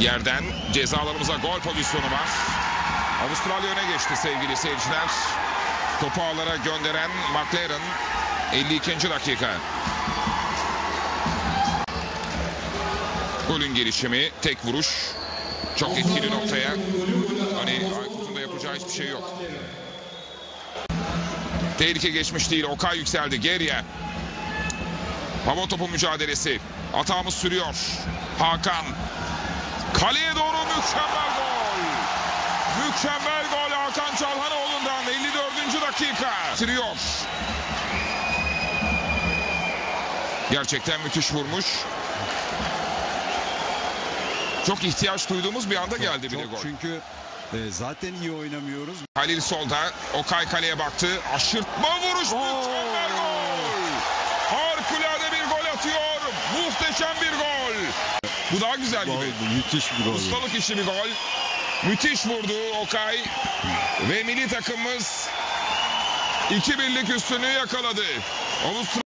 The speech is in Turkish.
Yerden cezalarımıza gol pozisyonu var. Avustralya öne geçti sevgili seyirciler. Topu ağlara gönderen McLaren 52. dakika. Golün gelişimi tek vuruş. Çok etkili noktaya. Hani Aykut'un da yapacağı hiçbir şey yok. Tehlike geçmiş değil. Okay yükseldi. Geriye. Hava topu mücadelesi. Atağımız sürüyor. Hakan. Kaleye doğru mükemmel gol. Mükemmel gol Hakan Çalhanoğlu'ndan 54. dakika. Sürüyor. Gerçekten müthiş vurmuş. Çok ihtiyaç duyduğumuz bir anda geldi bir de Çok gol. çünkü e, zaten iyi oynamıyoruz. Halil solda. Okay kaleye baktı. Aşırtma vuruş. Mükemmel gol. Harikulade bir gol atıyor. Muhteşem bir gol. Bu daha güzel Gol, gibi. müthiş bir gol. Ustalık işi bir gol. Müthiş vurdu Okay. Ve milli takımımız 2 birlik üstünlüğü yakaladı. Avusturya